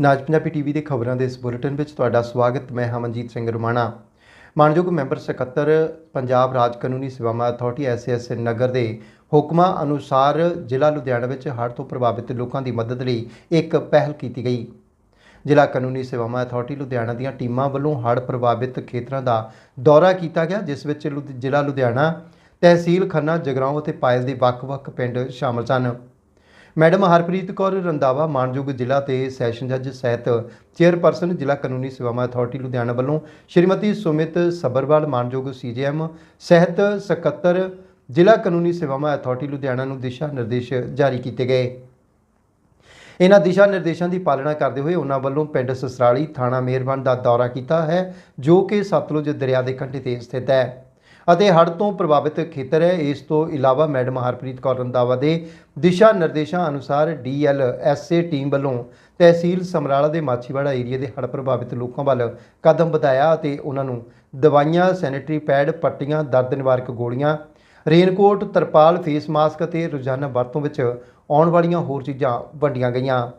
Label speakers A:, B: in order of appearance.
A: ਨਾਜ Punjabi TV ਦੇ ਖਬਰਾਂ ਦੇ ਇਸ ਬੁਲੇਟਿਨ ਵਿੱਚ ਤੁਹਾਡਾ ਸਵਾਗਤ, ਮੈਂ ਹਮਨਜੀਤ ਸਿੰਘ ਰੁਮਾਣਾ। ਮਾਨਯੋਗ ਮੈਂਬਰ ਸਕੱਤਰ, ਪੰਜਾਬ ਰਾਜ ਕਾਨੂੰਨੀ ਸੇਵਾਵਾਂ ਅਥਾਰਟੀ ਐਸਐਸ ਨਗਰ ਦੇ ਹੁਕਮਾਂ ਅਨੁਸਾਰ ਜ਼ਿਲ੍ਹਾ ਲੁਧਿਆਣਾ ਵਿੱਚ ਹੜ੍ਹ ਤੋਂ ਪ੍ਰਭਾਵਿਤ ਲੋਕਾਂ ਦੀ ਮਦਦ ਲਈ ਇੱਕ ਪਹਿਲ ਕੀਤੀ ਗਈ। ਜ਼ਿਲ੍ਹਾ ਕਾਨੂੰਨੀ ਸੇਵਾਵਾਂ ਅਥਾਰਟੀ ਲੁਧਿਆਣਾ ਦੀਆਂ ਟੀਮਾਂ ਵੱਲੋਂ ਹੜ੍ਹ ਪ੍ਰਭਾਵਿਤ ਖੇਤਰਾਂ ਦਾ ਦੌਰਾ ਕੀਤਾ ਗਿਆ, ਜਿਸ ਵਿੱਚ ਲੁਧ- ਜ਼ਿਲ੍ਹਾ ਲੁਧਿਆਣਾ, ਤਹਿਸੀਲ ਖੰਨਾ, ਜਗਰਾਉਂ ਅਤੇ ਪਾਇਲ ਦੇ ਵੱਖ-ਵੱਖ ਪਿੰਡ ਸ਼ਾਮਲ ਸਨ। ਮੈਡਮ ਹਰਪ੍ਰੀਤ ਕੌਰ ਰੰਦਾਵਾ ਮਾਨਯੋਗ ਜ਼ਿਲ੍ਹਾ ਤੇ ਸੈਸ਼ਨ ਜੱਜ ਸਹਿਤ ਚੇਅਰਪਰਸਨ, ਜ਼ਿਲ੍ਹਾ ਕਾਨੂੰਨੀ ਸੇਵਾਵਾਂ ਅਥਾਰਟੀ ਲੁਧਿਆਣਾ ਵੱਲੋਂ ਸ਼੍ਰੀਮਤੀ ਸੁਮਿਤ ਸਬਰਵਾਲ, ਮਾਨਯੋਗ ਸੀਜੀਐਮ ਸਹਿਤ ਸਕੱਤਰ, ਜ਼ਿਲ੍ਹਾ ਕਾਨੂੰਨੀ ਸੇਵਾਵਾਂ ਅਥਾਰਟੀ ਲੁਧਿਆਣਾ ਨੂੰ ਦਿਸ਼ਾ ਨਿਰਦੇਸ਼ ਜਾਰੀ ਕੀਤੇ ਗਏ। ਇਹਨਾਂ ਦਿਸ਼ਾ ਨਿਰਦੇਸ਼ਾਂ ਦੀ ਪਾਲਣਾ ਕਰਦੇ ਹੋਏ ਉਹਨਾਂ ਵੱਲੋਂ ਪਿੰਡ ਸਸਰਾਲੀ ਥਾਣਾ ਮਿਹਰਬਾਨ ਦਾ ਦੌਰਾ ਕੀਤਾ ਹੈ, ਜੋ ਕਿ ਸਤਲੁਜ ਦਰਿਆ ਦੇ ਕੰਢੇ ਤੇ ਸਥਿਤ ਹੈ। ਅਤੇ ਹੜ੍ਹ ਤੋਂ ਪ੍ਰਭਾਵਿਤ ਖੇਤਰ ਹੈ। ਇਸ ਤੋਂ ਇਲਾਵਾ ਮੈਡਮ ਹਰਪ੍ਰੀਤ ਕੌਰ ਰੰਦਾਵਾ ਦੇ ਦਿਸ਼ਾ ਨਿਰਦੇਸ਼ਾਂ ਅਨੁਸਾਰ ਡੀਐਲਐਸਏ ਟੀਮ ਵੱਲੋਂ ਤਹਿਸੀਲ ਸਮਰਾਲਾ ਦੇ ਮਾਛੀਵਾੜਾ ਏਰੀਆ ਦੇ ਹੜ੍ਹ ਪ੍ਰਭਾਵਿਤ ਲੋਕਾਂ ਵੱਲ ਕਦਮ ਵਧਾਇਆ ਅਤੇ ਉਹਨਾਂ ਨੂੰ ਦਵਾਈਆਂ, ਸੈਨੇਟਰੀ ਪੈਡ, ਪੱਟੀਆਂ, ਦਰਦ ਨਿਵਾਰਕ ਗੋਲੀਆਂ, ਰੇਨਕੋਟ, ਤਰਪਾਲ, ਫੇਸ ਮਾਸਕ ਅਤੇ ਰੋਜ਼ਾਨਾ ਵਰਤੋਂ ਵਿੱਚ ਆਉਣ ਵਾਲੀਆਂ ਹੋਰ ਚੀਜ਼ਾਂ ਵੰਡੀਆਂ ਗਈਆਂ।